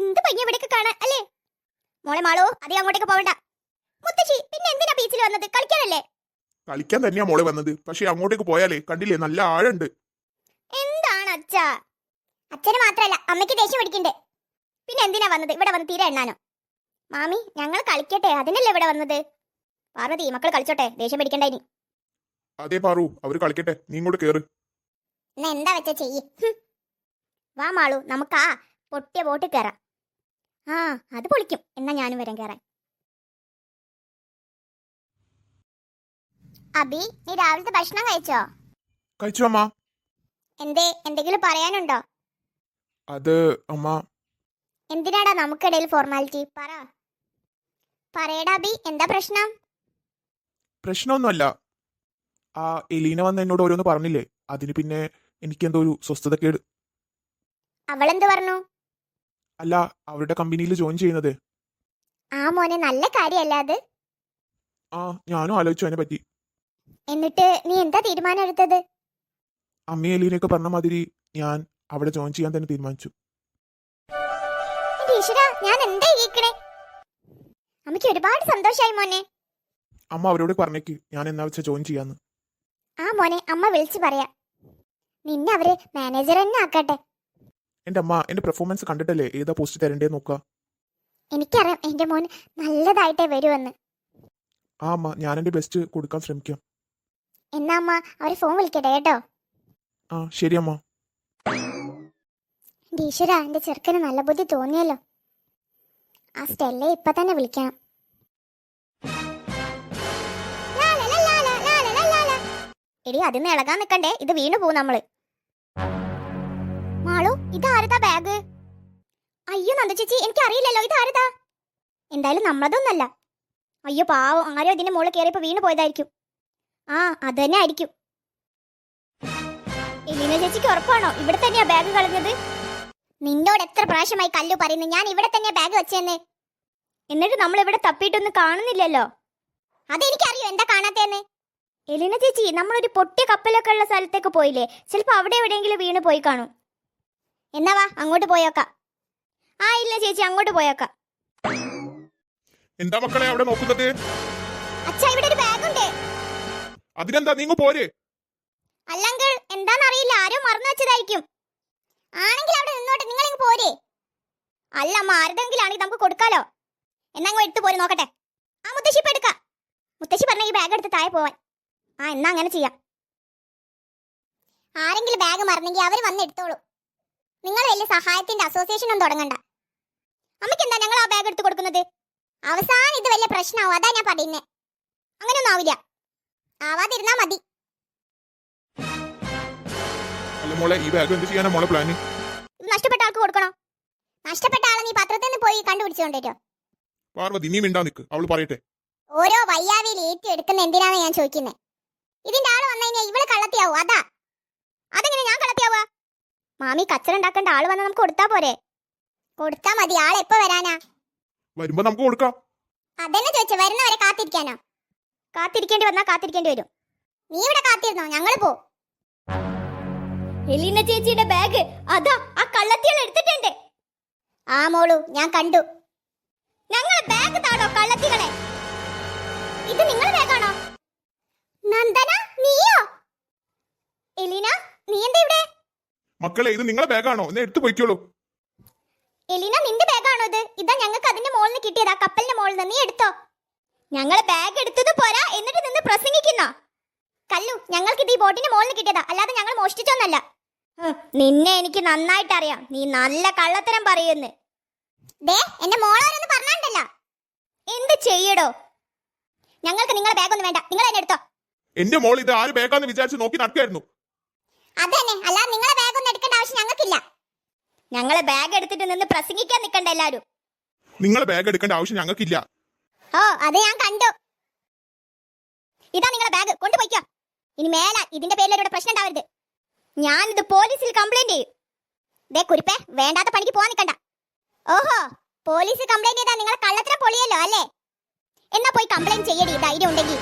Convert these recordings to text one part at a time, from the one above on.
എന്ത് പയ്യ ഇവിടേക്ക് കാണാൻ അല്ലേ? മോളെ മാളോ അധികം അങ്ങോട്ടേക്ക് പോവണ്ട. മുത്തശ്ശി പിന്നെ എന്തിനാ ബീച്ചിൽ വന്നത്? കളിക്കാനല്ലേ? കളിക്കാൻ തന്നെയാ മോളെ വന്നത്. പക്ഷെ അങ്ങോട്ടേക്ക് പോയാലേ കണ്ടില്ലേ നല്ല ആഴുണ്ട് എന്താണ് അച്ഛ? അച്ഛന് മാത്രല്ല അമ്മയ്ക്ക് ദേഷ്യം പിടിക്കണ്ടേ? പിന്നെ എന്തിനാ വന്നത്? ഇവിടെ വന്ന് തീരെ എണ്ണാനോ? മാമി ഞങ്ങൾ കളിക്കട്ടെ. അതിനല്ലേ ഇവിടെ വന്നത്? പാർവതി മക്കൾ കളിച്ചോട്ടെ. ദേഷ്യം പിടിക്കണ്ട ഇനി. അതേ പാറു. അവർ കളിക്കട്ടെ. നീ ഇങ്ങോട്ട് കേറ്. എന്നാ എന്താ വെച്ചാ ചെയ്യേ? വാ മാളു നമുക്കാ പൊട്ടിയ ബോട്ടിൽ കയറാം ആ അത് പൊളിക്കും. എന്നാ ഞാനും വരാൻ കയറാൻ അബി നീ രാവിലത്തെ ഭക്ഷണം കഴിച്ചോ? കഴിച്ചു അമ്മ. എന്തേ എന്തെങ്കിലും പറയാനുണ്ടോ? അത് അമ്മ. എന്തിനാടാ നമുക്കിടയിൽ ഫോർമാലിറ്റി പറ. പറയടാ അബി എന്താ പ്രശ്നം? പ്രശ്നമൊന്നുമല്ല. ആ എലീന വന്ന് എന്നോട് ഓരോന്ന് പറഞ്ഞില്ലേ? അതിന് പിന്നെ എനിക്ക് എന്തോ ഒരു സ്വസ്ഥതക്കേട്. അവളെന്ത് പറഞ്ഞു? അല്ല അവരുടെ കമ്പനിയിൽ ജോയിൻ ചെയ്യുന്നത്. ആ മോനെ നല്ല കാര്യമല്ല അത്? ആ ഞാനും ആലോചിച്ചു അതിനെ പറ്റി. എന്നിട്ട് നീ എന്താ തീരുമാനം എടുത്തത്? അമ്മയും എലീനയൊക്കെ പറഞ്ഞ മാതിരി ഞാൻ അവിടെ ജോയിൻ ചെയ്യാൻ തന്നെ തീരുമാനിച്ചു. ഈശ്വരാ ഞാൻ എന്താ കേക്കണേ അമ്മയ്ക്ക് ഒരുപാട് സന്തോഷായി മോനെ. അമ്മ അവരോട് പറഞ്ഞേക്ക് ഞാൻ എന്നാ വെച്ച ജോയിൻ ചെയ്യാന്ന്. ആ മോനെ അമ്മ വിളിച്ചു പറയാ. നിന്നെ അവർ മാനേജർ തന്നെ ആക്കട്ടെ. എന്റെ അമ്മ എന്റെ പെർഫോമൻസ് കണ്ടിട്ടല്ലേ ഏതാ പോസ്റ്റ് തരണ്ടേ നോക്ക? എനിക്കറിയാം എന്റെ മോൻ നല്ലതായിട്ടേ വരുമെന്ന് ആ അമ്മ ഞാൻ എന്റെ ബെസ്റ്റ് കൊടുക്കാൻ ശ്രമിക്കാം. എന്നാ അമ്മ അവരെ ഫോൺ വിളിക്കട്ടെ കേട്ടോ. ആ ശരി അമ്മ. ഈശ്വര എന്റെ ചെറുക്കന് നല്ല ബുദ്ധി തോന്നിയല്ലോ. ആ സ്റ്റെല്ലെ ഇപ്പൊ തന്നെ വിളിക്കണം. എടി അതിന്ന് ഇളകാൻ നിക്കണ്ടേ? ഇത് വീണു പോവും നമ്മൾ. മാളു ഇതാരതാ ബാഗ്? അയ്യോ നന്ദ ചേച്ചി എനിക്ക് അറിയില്ലല്ലോ ഇതാരതാ? എന്തായാലും നമ്മളതൊന്നല്ല. അയ്യോ പാവം ആരോ ഇതിന്റെ മുകളിൽ കയറിയപ്പോ വീണ് പോയതായിരിക്കും. ആ അത് തന്നെ ആയിരിക്കും. എലീന ചേച്ചിക്ക് ഉറപ്പാണോ? ഇവിടെ തന്നെയാ ബാഗ് കളഞ്ഞത്? നിന്നോട് എത്ര പ്രാവശ്യമായി കല്ലു പറയുന്നു? ഞാൻ ഇവിടെ തന്നെയാ ബാഗ് വെച്ചേന്നെ. എന്നിട്ട് നമ്മൾ ഇവിടെ തപ്പിയിട്ടൊന്നും കാണുന്നില്ലല്ലോ. അതെനിക്കറിയോ എന്താ കാണാത്തേന്ന്? എലിന ചേച്ചി നമ്മളൊരു പൊട്ടിയ കപ്പലൊക്കെ ഉള്ള സ്ഥലത്തേക്ക് പോയില്ലേ? ചിലപ്പോ അവിടെ എവിടെയെങ്കിലും വീണ് പോയി കാണും. എന്നാ വാ അങ്ങോട്ട് പോയോക്കാം. ആ ഇല്ല ചേച്ചി അങ്ങോട്ട് പോയോക്കാം. എന്താ മക്കളെ അവിടെ നോക്കുന്നത്? അച്ഛാ ഇവിടെ ഒരു ബാഗ് ഉണ്ട് അതിനെന്താ നിങ്ങൾ പോരെ. അല്ലെങ്കിൽ എന്താണെന്നറിയില്ല ആരോ മറന്നു വെച്ചതായിരിക്കും. ആണെങ്കിൽ അവിടെ നിന്നോട്ടെ നിങ്ങൾ ഇങ്ങ് പോരെ. അല്ല അമ്മ ആരുടെങ്കിലും ആണെങ്കിൽ നമുക്ക് കൊടുക്കാലോ? എന്നാ അങ്ങ് എടുത്തു പോരെ നോക്കട്ടെ. ആ മുത്തശ്ശി ഇപ്പൊ എടുക്കാം. മുത്തശ്ശി പറഞ്ഞ ഈ ബാഗ് എടുത്ത് താഴെ പോവാൻ. ആ എന്നാ അങ്ങനെ ചെയ്യാം. ആരെങ്കിലും ബാഗ് മറന്നെങ്കിൽ അവർ വന്ന് എടുത്തോളൂ. നിങ്ങൾ വലിയ സഹായത്തിന്റെ അസോസിയേഷൻ ഒന്നും തുടങ്ങണ്ട. അമ്മയ്ക്ക് എന്താ ഞങ്ങൾ ആ ബാഗ് എടുത്ത് കൊടുക്കുന്നത്? അവസാനം ഇത് വലിയ പ്രശ്നമാവും അതാ ഞാൻ പറയുന്നേ. അങ്ങനെയൊന്നും ആവില്ല. ആവാതിരുന്നാ മതി. മോളെ ഈ ബാഗ് എന്ത് ചെയ്യാനാ മോളെ പ്ലാൻ നഷ്ടപ്പെട്ട ആൾക്ക് കൊടുക്കണോ? നഷ്ടപ്പെട്ട ആളെ നീ പത്രത്തിൽ നിന്ന് പോയി കണ്ടുപിടിച്ചുകൊണ്ടേറ്റോ പാർവതി നീ മിണ്ടാ നിക്ക്. അവൾ പറയട്ടെ. ഓരോ വയ്യാവിയിൽ ഏറ്റെടുക്കുന്ന എന്തിനാണ് ഞാൻ ചോദിക്കുന്നത് ഇതിന്റെ ആൾ വന്നു കഴിഞ്ഞാൽ ഇവൾ കള്ളത്തിയാവും അതാ. മാമി കച്ചറ ഉണ്ടാക്കേണ്ട ആൾ വന്ന് നമുക്ക് കൊടുത്താ പോരെ. കൊടുത്താ മതി. ആൾ എപ്പോ വരാനാ? വരുമ്പോ നമുക്ക് കൊടുക്കാം. അതന്നെ ചോദിച്ചു. വരുന്നവരെ കാത്തിരിക്കാനോ? കാത്തിരിക്കേണ്ടി വന്നാ കാത്തിരിക്കേണ്ടി വരും. നീ ഇവിടെ കാത്തിരുന്നോ? ഞങ്ങൾ പോ. എലീന ചേച്ചിയുടെ ബാഗ് അതാ ആ കള്ളത്തിയാൾ എടുത്തിട്ടുണ്ട്. ആ മോളു ഞാൻ കണ്ടു. ഞങ്ങളെ ബാഗ് താടോ കള്ളത്തികളെ? ഇത് നിങ്ങളെ ബാഗാണോ നന്ദന നീയോ? എലീന നീ എന്താ ഇവിടെ? മക്കളെ ഇത് നിങ്ങളെ ബാഗാണോ? എന്നെ എടുത്തു പോയിക്കോളൂ. എലീന നിന്റെ ബാഗാണോ ഇത്? ഇതാ ഞങ്ങൾക്ക് അതിന്റെ മോളിൽ നിന്ന് കിട്ടിയതാ കപ്പലിന്റെ മോളിൽ നിന്ന്. നീ എടുത്തോ. ഞങ്ങൾ ബാഗ് എടുത്തത് പോരാ എന്നിട്ട് നിന്ന് പ്രസംഗിക്കുന്ന? കല്ലു ഞങ്ങൾക്ക് ഇത് ഈ ബോട്ടിന്റെ മുകളിൽ കിട്ടിയതാ. അല്ലാതെ ഞങ്ങൾ മോഷ്ടിച്ചൊന്നല്ല. നിന്നെ എനിക്ക് നന്നായിട്ട് അറിയാം നീ നല്ല കള്ളത്തരം പറയുന്നു. ദേ എന്റെ മോളോരൊന്ന് പറഞ്ഞാണ്ടല്ല. എന്ത് ചെയ്യടോ? ഞങ്ങൾക്ക് നിങ്ങളെ ബാഗ് ഒന്നും വേണ്ട. നിങ്ങൾ എന്നെ എടുത്തോ. എന്റെ മോൾ ഇത് ആര് ബാഗാന്ന് വിചാരിച്ച് നോക്കി നടക്കായിരുന്നു അതന്നെ. അല്ലാതെ നിങ്ങളെ ബാഗ് ഒന്നും എടുക്കേണ്ട ആവശ്യം ഞങ്ങൾക്കില്ല ഞങ്ങളെ ബാഗ് എടുത്തിട്ട് നിന്ന് പ്രസംഗിക്കാൻ നിൽക്കണ്ട എല്ലാരും. നിങ്ങളെ ബാഗ് എടുക്കേണ്ട ആവശ്യം ഞങ്ങൾക്കില്ല. ഓ അത് ഞാൻ കണ്ടു. ഇതാ നിങ്ങളെ ബാഗ് കൊണ്ടുപോയിക്കോ. ഇനി മേലാൽ ഇതിന്റെ പേരിൽ ഒരു പ്രശ്നം ഉണ്ടാവരുത്. ഞാൻ ഇത് പോലീസിൽ കംപ്ലൈന്റ് ചെയ്യും. ദേ കുരിപ്പേ വേണ്ടാത്ത പണിക്ക് പോവാൻ നിൽക്കണ്ട ഓഹോ പോലീസ് കംപ്ലൈന്റ് ചെയ്താൽ നിങ്ങളെ കള്ളത്തിനെ പൊളിയല്ലോ അല്ലേ? എന്നാ പോയി കംപ്ലൈന്റ് ചെയ്യടി ധൈര്യം ഉണ്ടെങ്കിൽ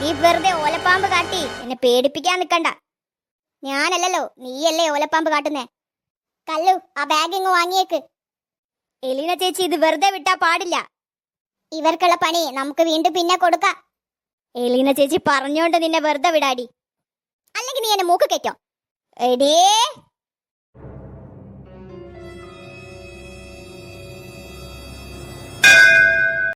നീ വെറുതെ ഓലപ്പാമ്പ് കാട്ടി എന്നെ പേടിപ്പിക്കാൻ നിൽക്കണ്ട ഞാനല്ലല്ലോ നീയല്ലേ ഓലപ്പാമ്പ് കാട്ടുന്നേ. കല്ലു ആ ബാഗ് ഇങ്ങ് വാങ്ങിയേക്ക്. എലീന ചേച്ചി ഇത് വെറുതെ വിട്ടാ പാടില്ല. ഇവർക്കുള്ള പണി നമുക്ക് വീണ്ടും പിന്നെ കൊടുക്കാം. എലീന ചേച്ചി പറഞ്ഞോണ്ട് നിന്നെ വെറുതെ വിടാടി. അല്ലെങ്കിൽ നീ എന്നെ മൂക്ക് കെറ്റോ? എടേ